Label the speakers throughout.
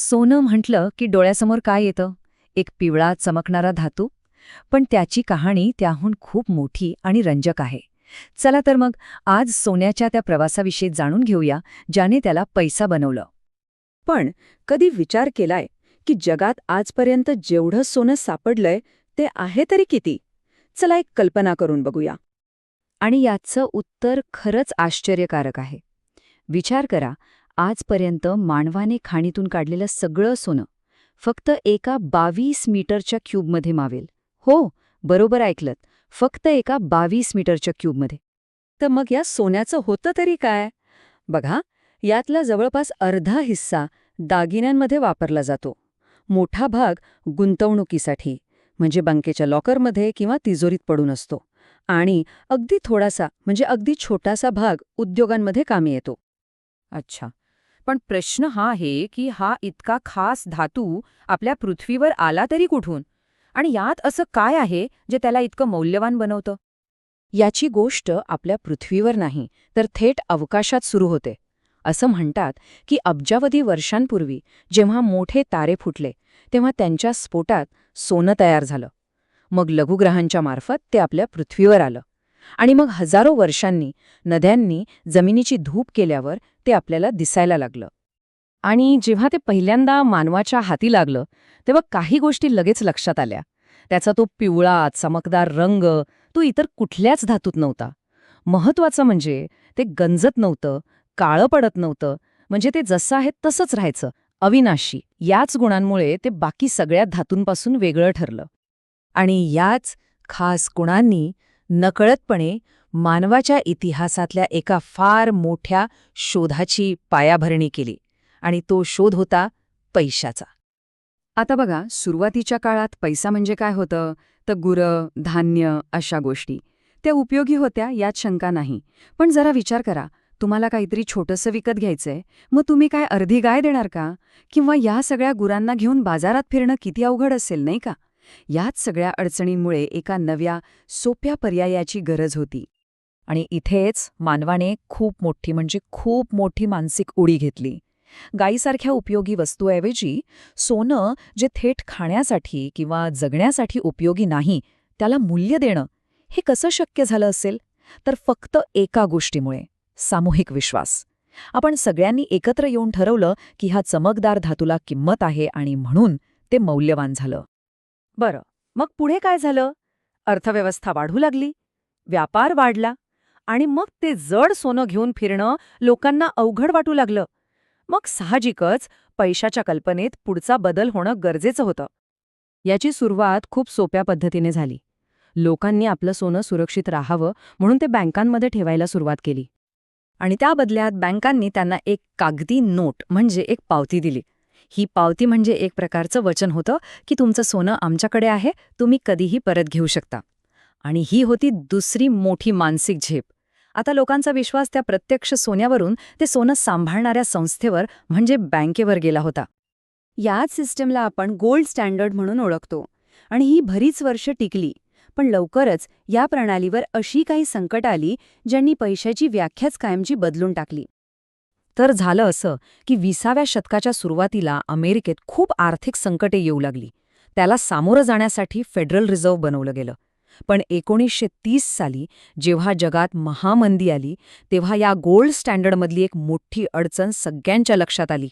Speaker 1: सोनं म्हटलं की डोळ्यासमोर काय येतं? एक पिवळा चमकणारा धातू? पण त्याची कहाणी त्याहून खूप मोठी आणि रंजक आहे. चला तर मग आज सोन्याच्या त्या प्रवासाविषयी जाणून घेऊया ज्याने त्याला पैसा बनवलं.
Speaker 2: पण कधी विचार केलाय की जगात आजपर्यंत जेवढं सोनं सापडलंय ते आहे तरी किती? चला एक कल्पना करून बघूया.
Speaker 1: आणि याचं उत्तर खरंच आश्चर्यकारक आहे. विचार करा आजपर्यंत मानवाने खाणीतून काढलेलं सगळं सोनं फक्त एका बावीस मीटरच्या क्यूबमध्ये मावेल. हो बरोबर ऐकलत. फक्त एका बावीस मीटरच्या क्यूबमध्ये.
Speaker 2: तर मग या सोन्याचं होतं तरी काय? बघा यातला जवळपास अर्धा हिस्सा दागिन्यांमध्ये वापरला जातो. मोठा भाग गुंतवणुकीसाठी म्हणजे बँकेच्या लॉकरमध्ये किंवा तिजोरीत पडून असतो. आणि अगदी थोडासा म्हणजे अगदी छोटासा भाग उद्योगांमध्ये कामी येतो.
Speaker 3: अच्छा. पण प्रश्न हा आहे की हा इतका खास धातू आपल्या पृथ्वीवर आला तरी कुठून? आणि यात असं काय आहे जे त्याला इतकं मौल्यवान बनवतं?
Speaker 2: याची गोष्ट आपल्या पृथ्वीवर नाही तर थेट अवकाशात सुरू होते. असं म्हणतात की अब्जावधी वर्षांपूर्वी जेव्हा मोठे तारे फुटले तेव्हा त्यांच्या स्फोटात सोनं तयार झालं. मग लघुग्रहांच्या मार्फत ते आपल्या पृथ्वीवर आलं. आणि मग हजारो वर्षांनी नद्यांनी जमिनीची धूप केल्यावर ते आपल्याला दिसायला लागलं. आणि जेव्हा ते पहिल्यांदा मानवाच्या हाती लागलं तेव्हा काही गोष्टी लगेच लक्षात आल्या. त्याचा तो पिवळा चमकदार रंग तो इतर कुठल्याच धातूत नव्हता. महत्वाचं म्हणजे ते गंजत नव्हतं काळं पडत नव्हतं म्हणजे ते जसं आहे तसंच राहायचं अविनाशी. याच गुणांमुळे ते बाकी सगळ्या धातूंपासून वेगळं ठरलं.
Speaker 1: आणि याच खास गुणांनी नकळतपणे मानवाच्या इतिहासातल्या एका फार मोठ्या शोधाची पायाभरणी केली आणि तो शोध होता पैशाचा.
Speaker 2: आता बघा सुरुवातीच्या काळात पैसा म्हणजे काय होतं? तर गुरं धान्य अशा गोष्टी. त्या उपयोगी होत्या यात शंका नाही. पण जरा विचार करा तुम्हाला काहीतरी छोटंसं विकत घ्यायचंय मग तुम्ही काय अर्धी गाय देणार का? किंवा या सगळ्या गुरांना घेऊन बाजारात फिरणं किती अवघड असेल नाही का? याच सगळ्या अडचणींमुळे एका नव्या सोप्या पर्यायाची गरज होती.
Speaker 1: आणि इथेच मानवाने खूप मोठी म्हणजे खूप मोठी मानसिक उडी घेतली. गायीसारख्या उपयोगी वस्तूऐवजी सोनं जे थेट खाण्यासाठी किंवा जगण्यासाठी उपयोगी नाही त्याला मूल्य देणं हे कसं शक्य झालं असेल? तर फक्त एका गोष्टीमुळे सामूहिक विश्वास. आपण सगळ्यांनी एकत्र येऊन ठरवलं की हा चमकदार धातूला किंमत आहे आणि म्हणून ते मौल्यवान झालं.
Speaker 2: बरं मग पुढे काय झालं? अर्थव्यवस्था वाढू लागली व्यापार वाढला आणि मग ते जड सोनं घेऊन फिरणं लोकांना अवघड वाटू लागलं. मग साहजिकच पैशाच्या कल्पनेत पुढचा बदल होणं गरजेचं होतं. याची सुरुवात खूप सोप्या पद्धतीने झाली. लोकांनी आपलं सोनं सुरक्षित राहावं म्हणून ते बँकांमध्ये ठेवायला सुरुवात केली. आणि त्या बदल्यात बँकांनी त्यांना एक कागदी नोट म्हणजे एक पावती दिली. ही पावती म्हणजे एक प्रकारचं वचन होतं की तुमचं सोनं आमच्याकडे आहे तुम्ही कधीही परत घेऊ शकता. आणि ही होती दुसरी मोठी मानसिक झेप. आता लोकांचा विश्वास त्या प्रत्यक्ष सोन्यावरून ते सोनं सांभाळणाऱ्या संस्थेवर म्हणजे बँकेवर गेला होता. याच सिस्टमला आपण गोल्ड स्टँडर्ड म्हणून ओळखतो. आणि ही भरीच वर्ष टिकली. पण लवकरच या प्रणालीवर अशी काही संकट आली ज्यांनी पैशाची व्याख्याच कायमची बदलून टाकली. तर झालं असं की विसाव्या शतकाच्या सुरुवातीला अमेरिकेत खूप आर्थिक संकटे येऊ लागली. त्याला सामोरं जाण्यासाठी फेडरल रिझर्व्ह बनवलं गेलं. पण एकोणीसशे तीस साली जेव्हा जगात महामंदी आली तेव्हा या गोल्ड स्टँडर्डमधली एक मोठी अडचण सगळ्यांच्या लक्षात आली.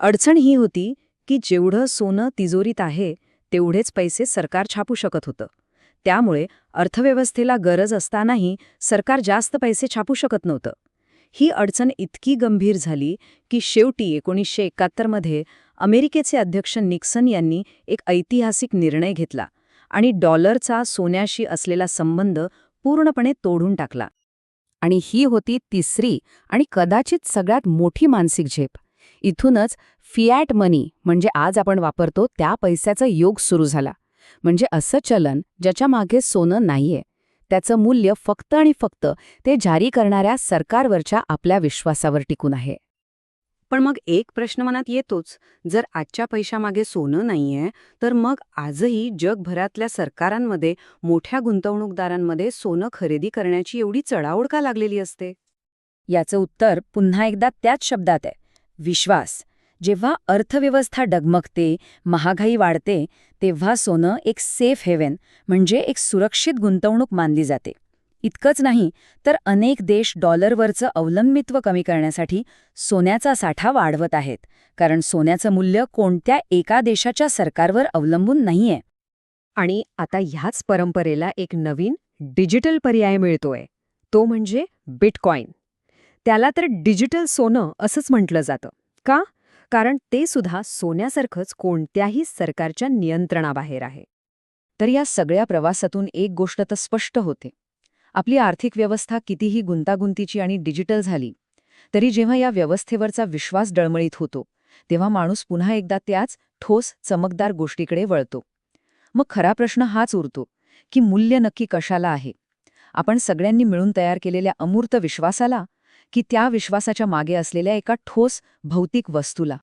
Speaker 2: अडचण ही होती की जेवढं सोनं तिजोरीत आहे तेवढेच पैसे सरकार छापू शकत होतं. त्यामुळे अर्थव्यवस्थेला गरज असतानाही सरकार जास्त पैसे छापू शकत नव्हतं. ही अडचण इतकी गंभीर झाली की शेवटी एकोणीसशे एकाहत्तरमध्ये अमेरिकेचे अध्यक्ष निक्सन यांनी एक ऐतिहासिक निर्णय घेतला आणि डॉलरचा सोन्याशी असलेला संबंध पूर्णपणे तोडून टाकला. आणि ही होती तिसरी आणि कदाचित सगळ्यात मोठी मानसिक झेप. इथूनच फिॲट मनी म्हणजे आज आपण वापरतो त्या पैशाचा योग सुरू झाला. म्हणजे असं चलन ज्याच्या मागे सोनं नाहीये. त्याचं मूल्य फक्त आणि फक्त ते जारी करणाऱ्या सरकारवरच्या आपल्या विश्वासावर टिकून आहे. पण मग एक प्रश्न मनात येतोच जर आजच्या पैशामागे सोनं नाहीये तर मग आजही जगभरातल्या सरकारांमध्ये मोठ्या गुंतवणूकदारांमध्ये सोनं खरेदी करण्याची एवढी चढाओढ का लागलेली असते? याचं उत्तर पुन्हा एकदा त्याच शब्दात आहे विश्वास. जेव्हा अर्थव्यवस्था डगमगते महागाई वाढते तेव्हा सोनं एक सेफ हेवन म्हणजे एक सुरक्षित गुंतवणूक मानली जाते. इतकंच नाही तर अनेक देश डॉलरवरचं अवलंबित्व कमी करण्यासाठी सोन्याचा साठा वाढवत आहेत कारण सोन्याचं मूल्य कोणत्या एका देशाच्या सरकारवर अवलंबून नाहीये.
Speaker 4: आणि आता ह्याच परंपरेला एक नवीन डिजिटल पर्याय मिळतोय तो म्हणजे बिटकॉईन. त्याला तर डिजिटल सोनं असंच म्हटलं जातं का? कारण ते सुद्धा सोन्यासारखंच कोणत्याही सरकारच्या नियंत्रणाबाहेर आहे.
Speaker 1: तर या सगळ्या प्रवासातून एक गोष्ट तर स्पष्ट होते. आपली आर्थिक व्यवस्था कितीही गुंतागुंतीची आणि डिजिटल झाली तरी जेव्हा या व्यवस्थेवरचा विश्वास डळमळीत होतो तेव्हा माणूस पुन्हा एकदा त्याच ठोस चमकदार गोष्टीकडे वळतो. मग खरा प्रश्न हाच उरतो की मूल्य नक्की कशाला आहे? आपण सगळ्यांनी मिळून तयार केलेल्या अमूर्त विश्वासाला की त्या विश्वासाच्या मागे असलेल्या एका ठोस भौतिक वस्तूला.